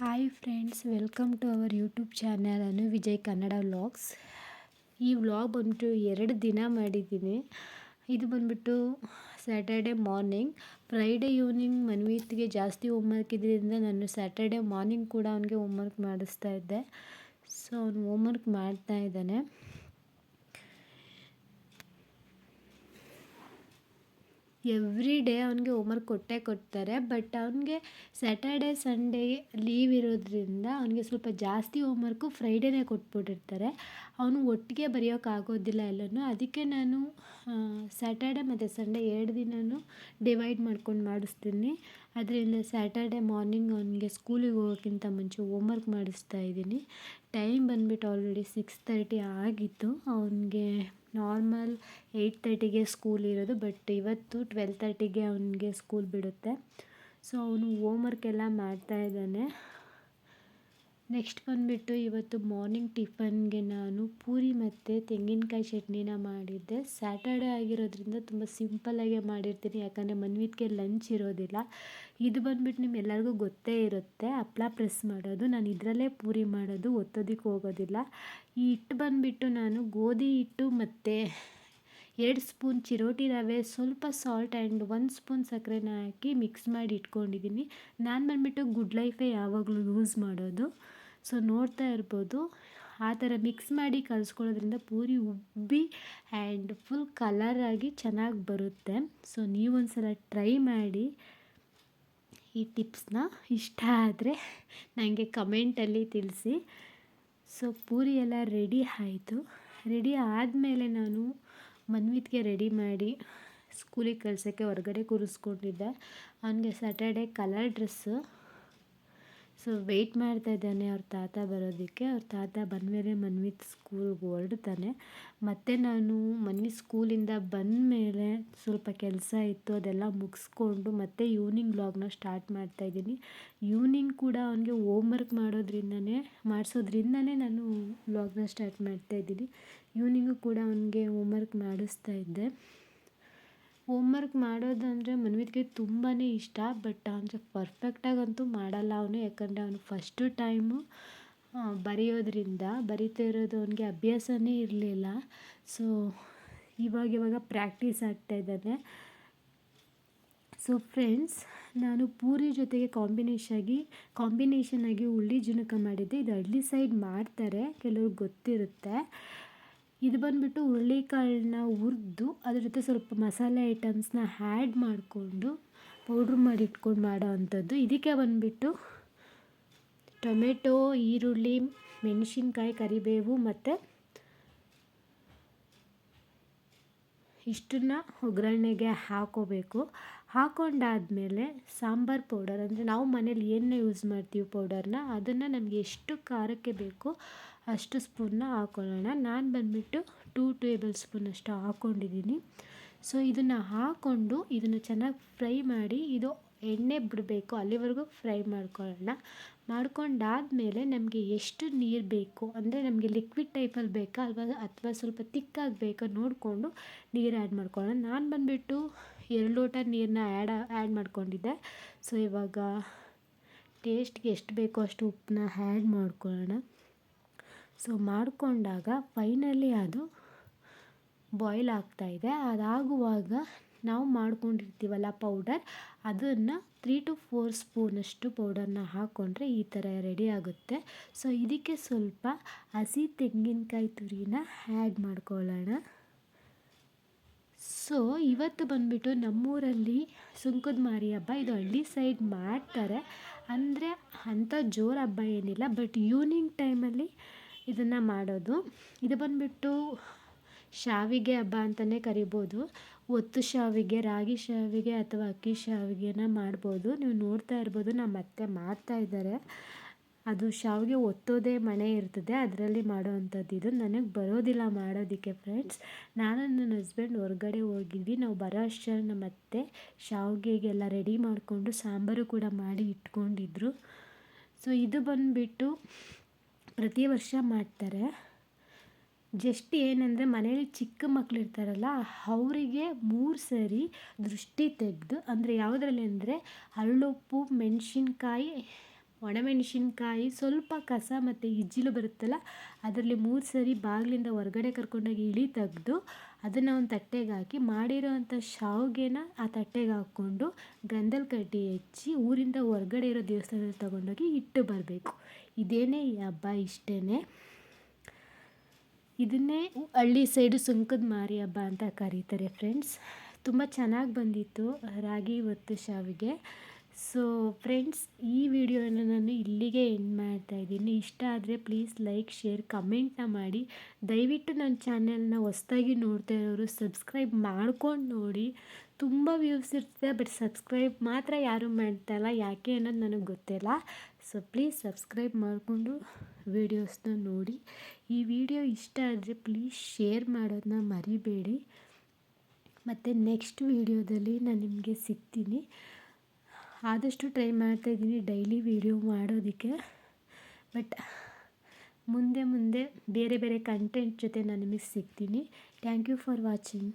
Hi friends welcome to our YouTube channel Anu Vijay Kannada vlogs ಈ vlog ಬಂದ್ಬಿಟ್ಟು ಎರಡು ದಿನ ಮಾಡಿದ್ದೀನಿ. ಇದು ಬಂದ್ಬಿಟ್ಟು ಸ್ಯಾಟರ್ಡೆ ಮಾರ್ನಿಂಗ್ ಫ್ರೈಡೇ ಈವ್ನಿಂಗ್ ಮನ್ವೀತ್ಗೆ ಜಾಸ್ತಿ ಹೋಮ್ವರ್ಕ್ ಇದ್ರಿಂದ ನಾನು ಸ್ಯಾಟರ್ಡೆ ಮಾರ್ನಿಂಗ್ ಕೂಡ ಅವನಿಗೆ ಹೋಮ್ವರ್ಕ್ ಮಾಡಿಸ್ತಾ ಇದ್ದೆ. ಸೊ ಅವನು ಹೋಮ್ವರ್ಕ್ ಮಾಡ್ತಾ ಇದ್ದಾನೆ. ಎವ್ರಿ ಡೇ ಅವನಿಗೆ ಹೋಮ್ವರ್ಕ್ ಕೊಟ್ಟೇ ಕೊಡ್ತಾರೆ ಬಟ್ ಅವನಿಗೆ ಸ್ಯಾಟರ್ಡೇ ಸಂಡೇ ಲೀವ್ ಇರೋದ್ರಿಂದ ಅವನಿಗೆ ಸ್ವಲ್ಪ ಜಾಸ್ತಿ ಹೋಮ್ವರ್ಕು ಫ್ರೈಡೇನೇ ಕೊಟ್ಬಿಟ್ಟಿರ್ತಾರೆ. ಅವನು ಒಟ್ಟಿಗೆ ಬರೆಯೋಕ್ಕಾಗೋದಿಲ್ಲ ಎಲ್ಲನೂ. ಅದಕ್ಕೆ ನಾನು ಸ್ಯಾಟರ್ಡೇ ಮತ್ತು ಸಂಡೇ ಎರಡು ದಿನವೂ ಡಿವೈಡ್ ಮಾಡ್ಕೊಂಡು ಮಾಡಿಸ್ತೀನಿ. ಅದರಿಂದ ಸ್ಯಾಟರ್ಡೆ ಮಾರ್ನಿಂಗ್ ಅವನಿಗೆ ಸ್ಕೂಲಿಗೆ ಹೋಗೋಕ್ಕಿಂತ ಮುಂಚೆ ಹೋಮ್ವರ್ಕ್ ಮಾಡಿಸ್ತಾ ಇದ್ದೀನಿ. ಟೈಮ್ ಬಂದುಬಿಟ್ಟು ಆಲ್ರೆಡಿ ಸಿಕ್ಸ್ ತರ್ಟಿ ಆಗಿತ್ತು. ಅವನಿಗೆ ನಾರ್ಮಲ್ ಏಯ್ಟ್ ತರ್ಟಿಗೆ ಸ್ಕೂಲ್ ಇರೋದು, ಬಟ್ ಇವತ್ತು ಟ್ವೆಲ್ ತರ್ಟಿಗೆ ಅವನಿಗೆ ಸ್ಕೂಲ್ ಬಿಡುತ್ತೆ. ಸೊ ಅವನು ಹೋಮ್ವರ್ಕ್ ಎಲ್ಲ ಮಾಡ್ತಾ ಇದ್ದಾನೆ. ನೆಕ್ಸ್ಟ್ ಬಂದುಬಿಟ್ಟು ಇವತ್ತು ಮಾರ್ನಿಂಗ್ ಟಿಫನ್ಗೆ ನಾನು ಪೂರಿ ಮತ್ತು ತೆಂಗಿನಕಾಯಿ ಚಟ್ನಿನ ಮಾಡಿದ್ದೆ. ಸ್ಯಾಟರ್ಡೇ ಆಗಿರೋದ್ರಿಂದ ತುಂಬ ಸಿಂಪಲ್ಲಾಗೆ ಮಾಡಿರ್ತೀನಿ. ಯಾಕಂದರೆ ಮನ್ವಿತ್ಗೆ ಲಂಚ್ ಇರೋದಿಲ್ಲ. ಇದು ಬಂದುಬಿಟ್ಟು ನಿಮ್ಮೆಲ್ಲರಿಗೂ ಗೊತ್ತೇ ಇರುತ್ತೆ. ಹಪ್ಳ ಪ್ರೆಸ್ ಮಾಡೋದು. ನಾನು ಇದರಲ್ಲೇ ಪೂರಿ ಮಾಡೋದು ಒತ್ತೋದಕ್ಕೆ ಹೋಗೋದಿಲ್ಲ. ಈ ಹಿಟ್ಟು ಬಂದುಬಿಟ್ಟು ನಾನು ಗೋಧಿ ಹಿಟ್ಟು ಮತ್ತು ಎರಡು ಸ್ಪೂನ್ ಚಿರೋಟಿ ರವೆ, ಸ್ವಲ್ಪ ಸಾಲ್ಟ್ ಆ್ಯಂಡ್ ಒನ್ ಸ್ಪೂನ್ ಸಕ್ಕರೆನ ಹಾಕಿ ಮಿಕ್ಸ್ ಮಾಡಿ ಇಟ್ಕೊಂಡಿದ್ದೀನಿ. ನಾನು ಬಂದುಬಿಟ್ಟು ಗುಡ್ ಲೈಫೇ ಯಾವಾಗಲೂ ಯೂಸ್ ಮಾಡೋದು. ಸೊ ನೋಡ್ತಾ ಇರ್ಬೋದು. ಆ ಥರ ಮಿಕ್ಸ್ ಮಾಡಿ ಕಲಿಸ್ಕೊಳ್ಳೋದ್ರಿಂದ ಪೂರಿ ಉಬ್ಬಿ ಆ್ಯಂಡ್ ಫುಲ್ ಕಲರಾಗಿ ಚೆನ್ನಾಗಿ ಬರುತ್ತೆ. ಸೊ ನೀವೊಂದು ಸಲ ಟ್ರೈ ಮಾಡಿ ಈ ಟಿಪ್ಸ್ನ ಇಷ್ಟ ಆದರೆ ನನಗೆ ಕಮೆಂಟಲ್ಲಿ ತಿಳಿಸಿ. ಸೊ ಪೂರಿ ಎಲ್ಲ ರೆಡಿ ಆಯಿತು. ರೆಡಿ ಆದಮೇಲೆ ನಾನು ಮನ್ವಿತ್ಗೆ ರೆಡಿ ಮಾಡಿ ಸ್ಕೂಲಿಗೆ ಕಳ್ಸೋಕ್ಕೆ ಹೊರಗಡೆ ಕೂರಿಸ್ಕೊಂಡಿದ್ದೆ. ಅವನಿಗೆ Saturday colour dress so wait ಮಾಡ್ತಾ ಇದ್ದಾನೆ ಅವ್ರ ತಾತ ಬರೋದಕ್ಕೆ. ಅವ್ರ ತಾತ ಬಂದಮೇಲೆ ಮನ್ವಿತ್ ಸ್ಕೂಲ್ಗೆ ಹೊರಡ್ತಾನೆ. ಮತ್ತು ನಾನು ಮನ್ವಿ ಸ್ಕೂಲಿಂದ ಬಂದಮೇಲೆ ಸ್ವಲ್ಪ ಕೆಲಸ ಇತ್ತು, ಅದೆಲ್ಲ ಮುಗಿಸ್ಕೊಂಡು ಮತ್ತೆ ಈವ್ನಿಂಗ್ ವ್ಲಾಗ್ನ ಸ್ಟಾರ್ಟ್ ಮಾಡ್ತಾಯಿದ್ದೀನಿ ಈವ್ನಿಂಗ್ ಕೂಡ ಅವನಿಗೆ ಹೋಮ್ವರ್ಕ್ ಮಾಡೋದ್ರಿಂದನೇ, ಮಾಡಿಸೋದ್ರಿಂದನೇ ನಾನು ವ್ಲಾಗ್ನ ಸ್ಟಾರ್ಟ್ ಮಾಡ್ತಾಯಿದ್ದೀನಿ ಈವ್ನಿಂಗು ಕೂಡ ಅವನಿಗೆ ಹೋಮ್ವರ್ಕ್ ಮಾಡಿಸ್ತಾ ಇದ್ದೆ. ಹೋಮ್ವರ್ಕ್ ಮಾಡೋದಂದರೆ ಮನ್ವಿತ್ಗೆ ತುಂಬಾ ಇಷ್ಟ ಬಟ್ ಅಂದರೆ ಪರ್ಫೆಕ್ಟಾಗಂತೂ ಮಾಡಲ್ಲ ಅವನು, ಯಾಕಂದರೆ ಅವನು ಫಸ್ಟು ಟೈಮು ಬರೆಯೋದ್ರಿಂದ, ಬರಿತಾ ಇರೋದು ಅವನಿಗೆ ಅಭ್ಯಾಸನೇ ಇರಲಿಲ್ಲ. ಸೊ ಇವಾಗ ಇವಾಗ ಪ್ರ್ಯಾಕ್ಟೀಸ್ ಆಗ್ತಾ ಇದ್ದಾನೆ. ಸೊ ಫ್ರೆಂಡ್ಸ್ ನಾನು ಪೂರಿ ಜೊತೆಗೆ ಕಾಂಬಿನೇಷಾಗಿ ಕಾಂಬಿನೇಷನ್ ಆಗಿ ಉಳ್ಳಿ ಜುನಕ ಮಾಡಿದ್ದೆ. ಇದು ಹಳ್ಳಿ ಸೈಡ್ ಮಾಡ್ತಾರೆ, ಕೆಲವ್ರಿಗೆ ಗೊತ್ತಿರುತ್ತೆ. ಇದು ಬಂದುಬಿಟ್ಟು ಹುರುಳಿಕಾಳನ್ನ ಹುರಿದು ಅದ್ರ ಜೊತೆ ಸ್ವಲ್ಪ ಮಸಾಲೆ ಐಟಮ್ಸ್ನ ಹ್ಯಾಡ್ ಮಾಡಿಕೊಂಡು ಪೌಡ್ರ್ ಮಾಡಿ ಇಟ್ಕೊಂಡು ಮಾಡೋ ಅಂಥದ್ದು. ಇದಕ್ಕೆ ಬಂದುಬಿಟ್ಟು ಟೊಮೆಟೊ, ಈರುಳ್ಳಿ, ಮೆಣಸಿನ್ಕಾಯಿ, ಕರಿಬೇವು ಮತ್ತು ಇಷ್ಟನ್ನು ಒಗ್ಗರಣೆಗೆ ಹಾಕೋಬೇಕು. ಹಾಕೊಂಡಾದಮೇಲೆ ಸಾಂಬಾರು ಪೌಡರ್ ಅಂದರೆ ನಾವು ಮನೇಲಿ ಏನನ್ನ ಯೂಸ್ ಮಾಡ್ತೀವಿ ಪೌಡರ್ನ, ಅದನ್ನು ನಮಗೆ ಎಷ್ಟು ಖಾರಕ್ಕೆ ಬೇಕೋ ಅಷ್ಟು ಸ್ಪೂನ್ನ ಹಾಕ್ಕೊಳ್ಳೋಣ ನಾನು ಬಂದುಬಿಟ್ಟು ಟೂ ಟೇಬಲ್ ಸ್ಪೂನಷ್ಟು ಹಾಕ್ಕೊಂಡಿದ್ದೀನಿ ಸೊ ಇದನ್ನು ಹಾಕ್ಕೊಂಡು ಇದನ್ನು ಚೆನ್ನಾಗಿ ಫ್ರೈ ಮಾಡಿ, ಇದು ಎಣ್ಣೆ ಬಿಡಬೇಕು, ಅಲ್ಲಿವರೆಗೂ ಫ್ರೈ ಮಾಡ್ಕೊಳ್ಳೋಣ. ಮಾಡ್ಕೊಂಡಾದಮೇಲೆ ನಮಗೆ ಎಷ್ಟು ನೀರು ಬೇಕು, ಅಂದರೆ ನಮಗೆ ಲಿಕ್ವಿಡ್ ಟೈಪಲ್ಲಿ ಬೇಕಾ, ಅಲ್ವಾ, ಅಥವಾ ಸ್ವಲ್ಪ ತಿಕ್ಕಾಗಿ ಬೇಕಾ ನೋಡಿಕೊಂಡು ನೀರು ಆ್ಯಡ್ ಮಾಡ್ಕೊಳ್ಳೋಣ. ನಾನು ಬಂದುಬಿಟ್ಟು ಎರಡು ಲೋಟ ನೀರನ್ನ ಆ್ಯಡ್ ಆ್ಯಡ್ ಮಾಡ್ಕೊಂಡಿದ್ದೆ. ಸೊ ಇವಾಗ ಟೇಸ್ಟ್ಗೆ ಎಷ್ಟು ಬೇಕೋ ಅಷ್ಟು ಉಪ್ಪನ್ನ ಆ್ಯಡ್ ಮಾಡ್ಕೊಳ್ಳೋಣ. ಸೊ ಮಾಡಿಕೊಂಡಾಗ ಫೈನಲಿ ಅದು ಬಾಯ್ಲ್ ಆಗ್ತಾಯಿದೆ ಅದಾಗುವಾಗ ನಾವು ಮಾಡ್ಕೊಂಡಿರ್ತೀವಲ್ಲ ಪೌಡರ್ ಅದನ್ನು ತ್ರೀ ಟು ಫೋರ್ ಸ್ಪೂನಷ್ಟು ಪೌಡರ್ನ ಹಾಕ್ಕೊಂಡ್ರೆ ಈ ಥರ ರೆಡಿ ಆಗುತ್ತೆ. ಸೊ ಇದಕ್ಕೆ ಸ್ವಲ್ಪ ಹಸಿ ತೆಂಗಿನಕಾಯಿ ತುರಿನ ಆ್ಯಡ್ ಮಾಡ್ಕೊಳ್ಳೋಣ. ಸೊ ಇವತ್ತು ಬಂದುಬಿಟ್ಟು ನಮ್ಮೂರಲ್ಲಿ ಸುಂಕದ ಮಾರಿ ಹಬ್ಬ, ಇದು ಹಳ್ಳಿ ಸೈಡ್ ಮಾಡ್ತಾರೆ. ಅಂದರೆ ಅಂಥ ಜೋರು ಹಬ್ಬ ಏನಿಲ್ಲ ಬಟ್ ಈವ್ನಿಂಗ್ ಟೈಮಲ್ಲಿ ಇದನ್ನು ಮಾಡೋದು. ಇದು ಬಂದುಬಿಟ್ಟು ಶಾವಿಗೆ ಹಬ್ಬ ಅಂತಲೇ ಕರಿಬೋದು. ಒತ್ತು ಶಾವಿಗೆ, ರಾಗಿ ಶಾವಿಗೆ ಅಥವಾ ಅಕ್ಕಿ ಶಾವಿಗೆನ ಮಾಡ್ಬೋದು. ನೀವು ನೋಡ್ತಾ ಇರ್ಬೋದು, ನಮ್ಮ ಅತ್ತೆ ಮಾಡ್ತಾ ಇದ್ದಾರೆ. ಅದು ಶಾವಿಗೆ ಒತ್ತೋದೇ ಮಣೆ ಇರ್ತದೆ. ಅದರಲ್ಲಿ ಮಾಡೋವಂಥದ್ದು ಇದು. ನನಗೆ ಬರೋದಿಲ್ಲ ಮಾಡೋದಕ್ಕೆ ಫ್ರೆಂಡ್ಸ್ ನಾನು ನನ್ನ ಹಸ್ಬೆಂಡ್ ಹೊರಗಡೆ ಹೋಗಿದ್ವಿ. ನಾವು ಬರೋ ಅಷ್ಟರಲ್ಲಿ ನಮ್ಮ ಅತ್ತೆ ಶಾವಿಗೆಗೆಲ್ಲ ರೆಡಿ ಮಾಡಿಕೊಂಡು ಸಾಂಬಾರು ಕೂಡ ಮಾಡಿ ಇಟ್ಕೊಂಡಿದ್ರು. ಸೊ ಇದು ಬಂದುಬಿಟ್ಟು ಪ್ರತಿ ವರ್ಷ ಮಾಡ್ತಾರೆ. ಜಸ್ಟ್ ಏನಂದರೆ ಮನೇಲಿ ಚಿಕ್ಕ ಮಕ್ಳು ಇರ್ತಾರಲ್ಲ, ಅವರಿಗೆ ಮೂರು ಸರಿ ದೃಷ್ಟಿ ತೆಗೆದು, ಅಂದರೆ ಯಾವುದ್ರಲ್ಲಿ ಅಂದರೆ ಹರಳುಪ್ಪು, ಮೆಣಸಿನ್ಕಾಯಿ, ಒಣಮೆಣಸಿನ್ಕಾಯಿ, ಸ್ವಲ್ಪ ಕಸ ಮತ್ತು ಇಜ್ಜಿಲು ಬರುತ್ತಲ್ಲ, ಅದರಲ್ಲಿ ಮೂರು ಸರಿ ಬಾಗಿಲಿಂದ ಹೊರ್ಗಡೆ ಕರ್ಕೊಂಡೋಗಿ ಇಳಿ ತೆಗೆದು, ಅದನ್ನು ಒಂದು ತಟ್ಟೆಗೆ ಹಾಕಿ ಮಾಡಿರೋವಂಥ ಶಾವಿಗೆನ ಆ ತಟ್ಟೆಗೆ ಹಾಕ್ಕೊಂಡು ಗಂಧಲ್ ಕಡ್ಡಿ ಹಚ್ಚಿ ಊರಿಂದ ಹೊರಗಡೆ ಇರೋ ದೇವಸ್ಥಾನದಲ್ಲಿ ತಗೊಂಡೋಗಿ ಇಟ್ಟು ಬರಬೇಕು. ಇದೇನೇ ಈ ಹಬ್ಬ ಇಷ್ಟೇ ಇದನ್ನೇ ಹಳ್ಳಿ ಸೈಡು ಸುಂಕದ ಮಾರಿ ಹಬ್ಬ ಅಂತ ಕರೀತಾರೆ ಫ್ರೆಂಡ್ಸ್ ತುಂಬ ಚೆನ್ನಾಗಿ ಬಂದಿತ್ತು ರಾಗಿ ಒತ್ತು ಶಾವಿಗೆ. ಸೊ ಫ್ರೆಂಡ್ಸ್ ಈ ವಿಡಿಯೋನ ನಾನು ಇಲ್ಲಿಗೆ ಎಂಡ್ ಮಾಡ್ತಾ ಇದ್ದೀನಿ. ಇಷ್ಟ ಆದರೆ ಪ್ಲೀಸ್ ಲೈಕ್ ಶೇರ್ ಕಮೆಂಟ್ನ ಮಾಡಿ. ದಯವಿಟ್ಟು ನನ್ನ ಚಾನೆಲ್ನ ಹೊಸ್ದಾಗಿ ನೋಡ್ತಾ ಇರೋರು ಸಬ್ಸ್ಕ್ರೈಬ್ ಮಾಡ್ಕೊಂಡು ನೋಡಿ. ತುಂಬ ವ್ಯೂಸ್ ಇರ್ತದೆ ಬಟ್ ಸಬ್ಸ್ಕ್ರೈಬ್ ಮಾತ್ರ ಯಾರೂ ಮಾಡ್ತಾಯಿಲ್ಲ ಯಾಕೆ ಅನ್ನೋದು ನನಗೆ ಗೊತ್ತಿಲ್ಲ. ಸೊ ಪ್ಲೀಸ್ ಸಬ್ಸ್ಕ್ರೈಬ್ ಮಾಡಿಕೊಂಡು ವೀಡಿಯೋಸ್ನ ನೋಡಿ. ಈ ವಿಡಿಯೋ ಇಷ್ಟ ಆದರೆ ಪ್ಲೀಸ್ ಶೇರ್ ಮಾಡೋದನ್ನ ಮರಿಬೇಡಿ. ಮತ್ತು ನೆಕ್ಸ್ಟ್ ವೀಡಿಯೋದಲ್ಲಿ ನಾನು ನಿಮಗೆ ಸಿಗ್ತೀನಿ. ಆದಷ್ಟು ಟ್ರೈ ಮಾಡ್ತಾಯಿದ್ದೀನಿ ಡೈಲಿ ವೀಡಿಯೋ ಮಾಡೋದಕ್ಕೆ. ಬಟ್ ಮುಂದೆ ಮುಂದೆ ಬೇರೆ ಬೇರೆ ಕಂಟೆಂಟ್ ಜೊತೆ ನಾನು ನಿಮಗೆ ಸಿಗ್ತೀನಿ. Thank you for watching